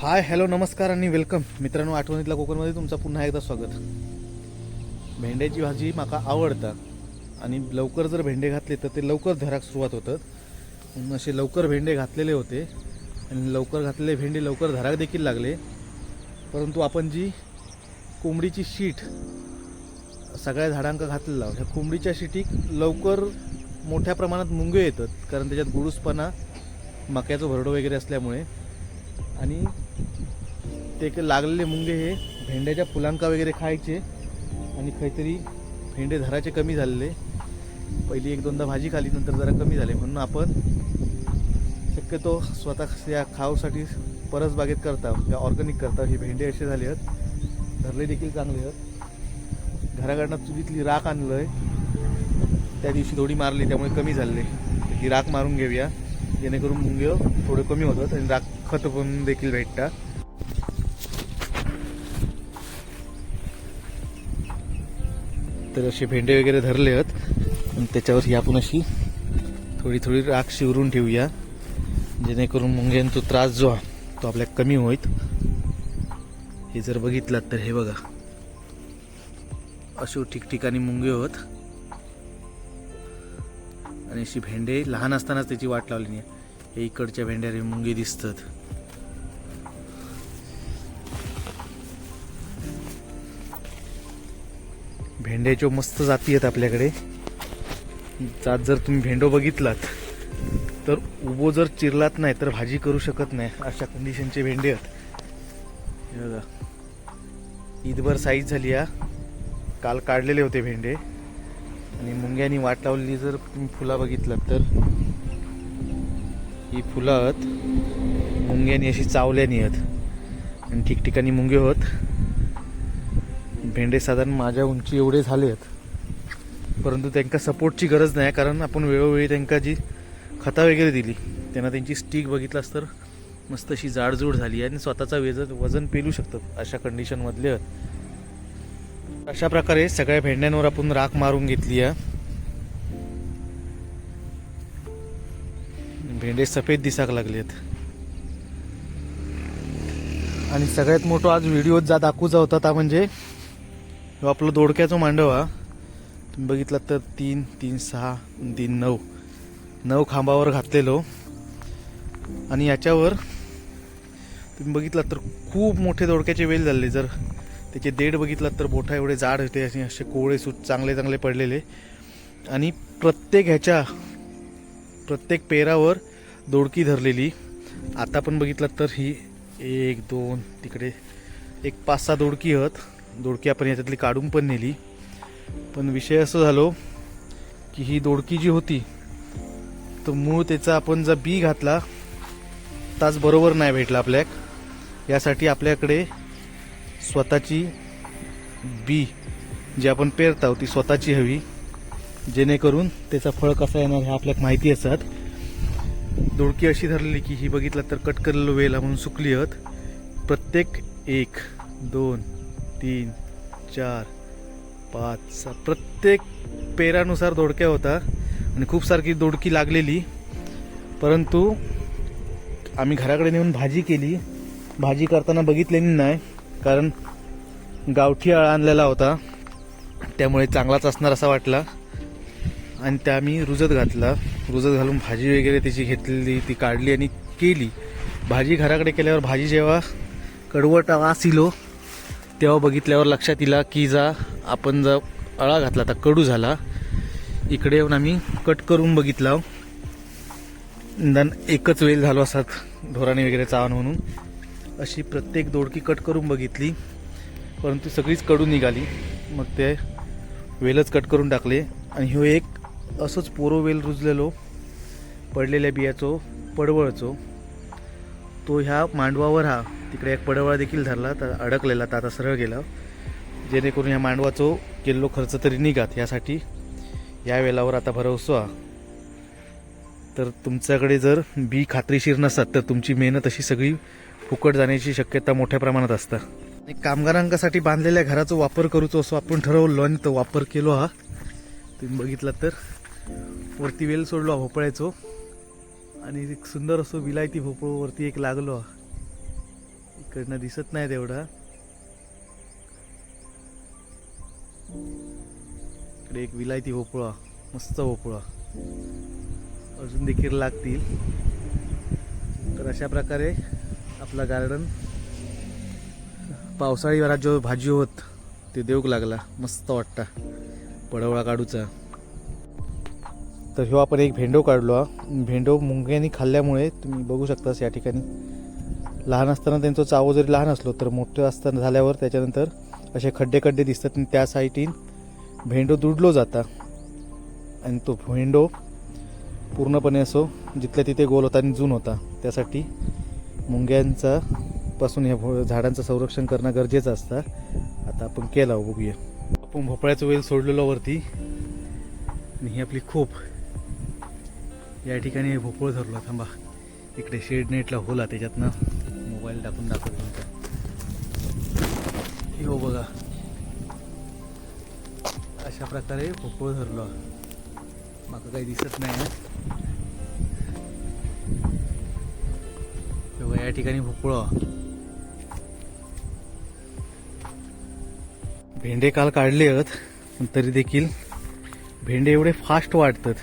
Hi hello नमस्कार आणि welcome. मित्रांनो आठवणीतल्या कोकणमध्ये तुमचं पुन्हा एकदा स्वागत. भेंड्याची भाजी माका आवडता आणि लवकर जर भेंडे घातले तर ते लवकर धराक सुरुवात होतात. असे लवकर भेंडे घातलेले होते आणि लवकर घातलेले भेंडे लवकर धराक देखील लागले. परंतु आपण जी कोंबडीची शीट सगळ्या झाडांका घातलेला ह्या कोंबडीच्या शिटीक लवकर मोठ्या प्रमाणात मुंगे येतात कारण त्याच्यात गुडूसपणा मक्याचं भरडं वगैरे असल्यामुळे. आणि ते लागलेले मुंगे हे भेंड्याच्या फुलांका वगैरे खायचे आणि काहीतरी भेंडे धराचे कमी झालेले. पहिली एक दोनदा भाजी खाली नंतर जरा कमी झाले. म्हणून आपण शक्यतो स्वतः या खाऊसाठी परसबागेत करता किंवा ऑर्गॅनिक करता. हे भेंडे असे झाले आहेत. धरले देखील चांगले आहेत. घराकडनं चुलीतली राख आणलं आहे त्या दिवशी थोडी मारली त्यामुळे कमी झाले. ही राख मारून घेऊया. जेणेकरून मुंगे थोडे कमी होतात आणि राख खत पण देखील भेटतात. तर असे भेंडे वगैरे धरले आहेत. आणि त्याच्यावर ही आपण अशी थोडी थोडी राख शिवरून ठेवूया. जेणेकरून मुंग्यांचा त्रास जो आहे तो आपल्या कमी होईत हे जर बघितलात तर हे बघा. अशो ठिकठिकाणी मुंगे होत. आणि अशी भेंडे लहान असतानाच त्याची वाट लावली नाही हे इकडच्या भेंड्यावर मुंगे दिसतात. भेंड्याच्या मस्त जाती आहेत आपल्याकडे जात जर तुम्ही भेंडो बघितलात तर उभो जर चिरलात नाही तर भाजी करू शकत नाही. अशा कंडिशनचे भेंडे आहेत. हे बघा. ईदभर साईज झाली या काल काढलेले होते भेंडे. आणि मुंग्यानी वाट लावलेली जर तुम्ही फुला बघितलात तर ही फुलं आहेत. मुंग्यानी अशी चावल्यानी आहेत. आणि ठिकठिकाणी मुंगे होत. भेंडे साधारण माझ्या उंची एवढे झाले आहेत. परंतु त्यांना सपोर्टची गरज नाही कारण आपण वेळोवेळी त्यांना जी खता वगैरे दिली त्यांना त्यांची स्टिक बघितलास तर मस्त अशी जाडजूड झाली आणि स्वतःचा वेज वजन पेलू शकतात अशा कंडिशनमधले आहेत अशा प्रकारे सगळ्या भेंड्यांवर आपण राख मारून घेतली आहे. भेंडे सफेद दिसाक लागलेत. आणि सगळ्यात मोठं आज व्हिडिओत जा दाखवूचा होता ता म्हणजे ह्यो आपलं दोडक्याचं मांडव हा. तुम्ही बघितलात तर तीन तीन सहा तीन नऊ. नऊ खांबावर घातलेलो. आणि याच्यावर तुम्ही बघितलात तर खूप मोठे दोडक्याचे वेल झाले. जर त्याचे देड बघितलात तर मोठा एवढे जाड होते असे असे कोवळे सूट चांगले चांगले पडलेले. आणि प्रत्येक ह्याच्या प्रत्येक पेरावर दोडकी धरलेली. आता पण बघितलात तर ही एक दोन तिकडे एक पाच सहा दोडकी आहेत. दोडकी आपण याच्यातली काढून पण नेली. पण विषय असं झालो की ही दोडकी जी होती तर मूळ त्याचा आपण जर बी घातला ताच बरोबर नाही भेटला आपल्याक. यासाठी आपल्याकडे स्वतःची बी जी आपण पेरताव ती स्वतःची हवी. जेणेकरून त्याचा फळ कसा येणार हे आपल्याला माहिती असतात. दोडकी अशी धरलेली की ही बघितलं तर कट करलेलं वेला म्हणून सुकली आहेत प्रत्येक एक दोन तीन चार पाच सहा. प्रत्येक पेरानुसार दोडक्या होता आणि खूप सारखी दोडकी लागलेली. परंतु आम्ही घराकडे नेऊन भाजी केली. भाजी करताना बघितलेली नाही कारण गावठी आळा आणलेला होता. त्यामुळे चांगलाच असणार असा वाटला. आणि त्या आम्ही रुजत घातला. रुजत घालून भाजी वगैरे त्याची घेतलेली ती काढली आणि केली. भाजी घराकडे केल्यावर भाजी जेव्हा कडवट वास इलो तेव्हा बघितल्यावर लक्षात इला की जा आपण जर अळा घातला तर कडू झाला. इकडे येऊन आम्ही कट करून बघितला. निदान एकच वेल झालो असतात ढोराने वगैरे चावण म्हणून. अशी प्रत्येक दोडकी कट करून बघितली. परंतु सगळीच कडू निघाली. मग ते वेलच कट करून टाकले. आणि ह्यो एक असंच पोरो वेल रुजलेलो. पडलेल्या बियाचो पडवळचो. तो ह्या मांडवावर हा तिकडे एक पडवळा देखील धरला तर अडकलेला तर आता सरळ गेला. जेणेकरून ह्या मांडवाचो केल्लो खर्च तरी निघात यासाठी. या वेलावर आता भरवसो हा तर तुमच्याकडे जर बी खात्रीशीर नसतात तर तुमची मेहनत अशी सगळी फुकट जाण्याची शक्यता मोठ्या प्रमाणात असता. आणि कामगारांसाठी बांधलेल्या घराचा वापर करूचो असो आपण ठरवलो आणि तो वापर केलो हा तुम्ही बघितलात तर वरती वेल सोडलो हा भोपळ्याचो. आणि एक सुंदर असो विलायती भोपळो वरती एक लागलो हा इकडनं दिसत नाही तेवढा इकडे एक विलायती भोपळा मस्त भोपळा. अजून देखील लागतील. तर अशा प्रकारे आपला गार्डन पावसाळी वरात जो भाजी होत ते देऊक लागला. मस्त वाटता. पडवळा काढूचा. तर ह्यो आपण एक भेंडो काढलो हा. भेंडो मुंग्यांनी खाल्ल्यामुळे तुम्ही बघू शकतास या ठिकाणी. लहान असताना त्यांचं चावो जरी लहान असलो तर मोठं असताना झाल्यावर त्याच्यानंतर असे खड्डे खड्डे दिसतात आणि त्या साईडीन भेंडो दुडलो जाता. आणि तो भेंडो पूर्णपणे असो जिथल्या तिथे गोल होता आणि जून होता. त्यासाठी मुंग्यांचा पासून ह्या भो झाडांचं संरक्षण करणं गरजेचं असतं. आता आपण केला हो, बघूया. आपण भोपळ्याचं वेल सोडलेलो वरती. आणि ही आपली खोप. या ठिकाणी भोपळं भोपळ धरलो थांबा. इकडे शेड नेटला होला त्याच्यातनं. मोबाईल टाकून दाखवतो तुमचा हो बघा. अशा प्रकारे भोपळ धरलो. माका काही दिसत नाही बघा, या ठिकाणी भोपळ. भेंडे काल काढले आहेत पण तरी देखील भेंडे एवढे फास्ट वाढतात.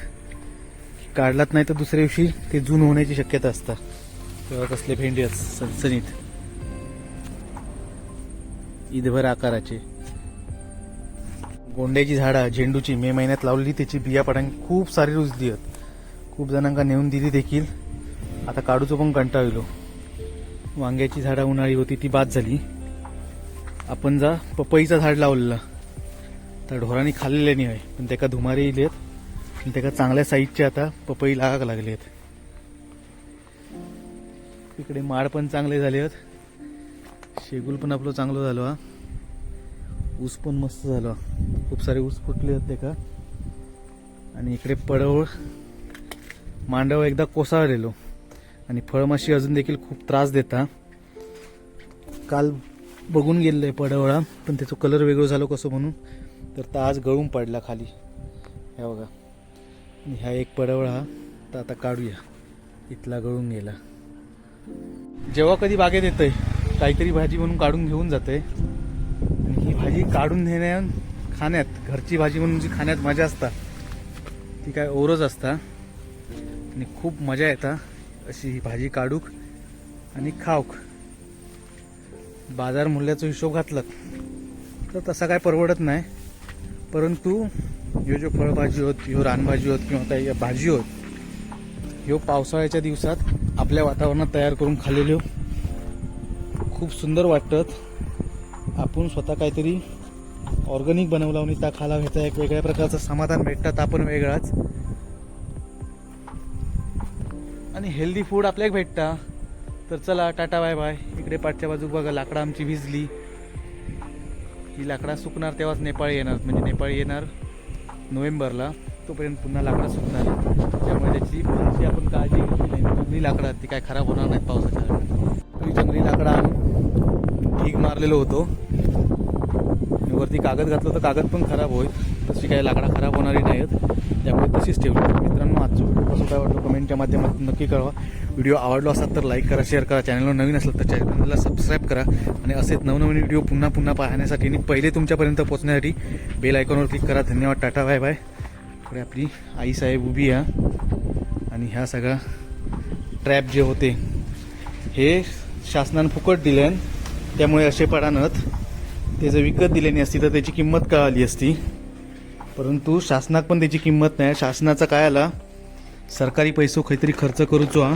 काढलात नाही तर दुसऱ्या दिवशी ते जून होण्याची शक्यता असतात तेव्हा कसले भेंडी आहेत? सणसणीत ईदभर आकाराचे. गोंड्याची झाडं झेंडूची मे महिन्यात लावलेली त्याची बिया पडांक खूप सारी रुजली आहेत. खूप जणांना नेऊन दिली देखील. आता काढूचो पण कंटाळलो. वांग्याची झाडं उन्हाळी होती ती बाद झाली. आपण जा पपईचं झाड लावलेलं. तर ढोरांनी खाल्लेले नाही आहे पण त्याका धुमारे येलेत पण त्याका चांगल्या साईजचे आता पपई लागाक आहेत इकडे माड पण चांगले झाले आहेत. शेगुल पण आपलं चांगलं झालं हा. ऊस पण मस्त झालं. खूप सारे ऊस फुटले आहेत का? आणि इकडे पडवळ मांडव एकदा कोसळलेलो. आणि फळमाशी अजून देखील खूप त्रास देता काल बघून गेलेलं आहे पडवळा पण त्याचं कलर वेगळं झालं कसं म्हणून. तर तर आज गळून पडला खाली. ह्या बघा. ह्या एक पडवळा तर आता काढूया. इथला गळून गेला. जेव्हा कधी बागेत येतंय काहीतरी भाजी म्हणून काढून घेऊन जाते आणि ही भाजी काढून नेण्या खाण्यात घरची भाजी म्हणून जी खाण्यात मजा असता ती काय ओरच असता. आणि खूप मजा येता अशी ही भाजी काढूक आणि खाऊक. बाजार मूल्याचा हिशोब घातलात तर तसा काय परवडत नाही. परंतु ह्यो जो फळभाजी होत ह्यो रानभाजी होत किंवा काही भाजी होत ह्यो पावसाळ्याच्या दिवसात आपल्या वातावरणात तयार करून खाल्लेल्यो हो. खूप सुंदर वाटतात आपण स्वतः काहीतरी ऑर्गॅनिक बनवला आणि त्या खाला घ्यायचा एक वेगळ्या प्रकारचं समाधान भेटतात आपण वेगळाच. आणि हेल्दी फूड आपल्याक भेटता. तर चला टाटा बाय बाय. इकडे पाठच्या बाजूक बघा लाकडं आमची भिजली. ही लाकडा सुकणार तेव्हाच नेपाळी येणार. म्हणजे नेपाळी येणार नोव्हेंबरला. तोपर्यंत पुन्हा लाकडा सुकणार. त्यामुळे त्याची आपण काळजी घेतली जंगली लाकडं आहेत, ती काय खराब होणार नाहीत पावसाच्या वेळेला. जंगली लाकडं ठीक ढीग मारलेलो होतो. वरती कागद घातलं तर कागद पण खराब होईल. तशी काही लाकडा खराब होणारी नाहीत. त्यामुळे तशीच ठेवली. मित्रांनो आजचं व्हिडिओ कसं काय वाटलं कमेंटच्या माध्यमातून नक्की कळवा. व्हिडिओ आवडलो असाल तर लाईक करा शेअर करा. चॅनलवर नवीन असलं तर चॅनलला सबस्क्राईब करा. आणि असेच नवनवीन व्हिडिओ पुन्हा पुन्हा पाहण्यासाठी आणि पहिले तुमच्यापर्यंत पोहोचण्यासाठी बेल आयकॉनवर क्लिक करा. धन्यवाद. टाटा बाय बाय थोडी आपली आई साहेब उभी आहे. आणि ह्या सगळ्या ट्रॅप जे होते हे शासनानं फुकट दिल्यान त्यामुळे असे पडानत ते जर विकत दिल्याने असती तर त्याची किंमत कळाली असती. परंतु शासनाक पण त्याची किंमत नाही. शासनाचा काय आला? सरकारी पैसो काहीतरी खर्च करूचो हा.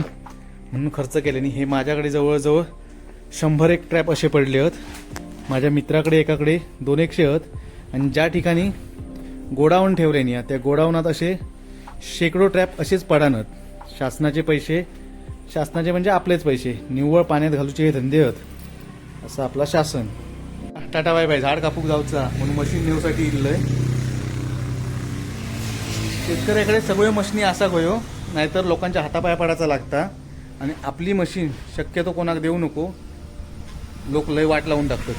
म्हणून खर्च केल्याने हे माझ्याकडे जवळजवळ शंभर एक ट्रॅप असे पडले आहेत माझ्या मित्राकडे एकाकडे दोन एकशे आहेत आणि ज्या ठिकाणी गोडाऊन ठेवल्याने त्या गोडाऊनात असे शेकडो ट्रॅप असेच पडानत. शासनाचे पैसे शासनाचे म्हणजे आपलेच पैसे. निव्वळ पाण्यात घालूचे हे धंदे आहेत. असं आपला शासन. Ta-ta bye bye. झाड कापूक जाऊचा. म्हणून मशीन नेऊसाठी इल्लंय. शेतकऱ्याकडे सगळे मशिनी असा गयो नाहीतर लोकांच्या हातापाया पडायचा लागता. आणि आपली मशीन शक्यतो कोणाक देऊ नको. लोक लय वाट लावून टाकतात.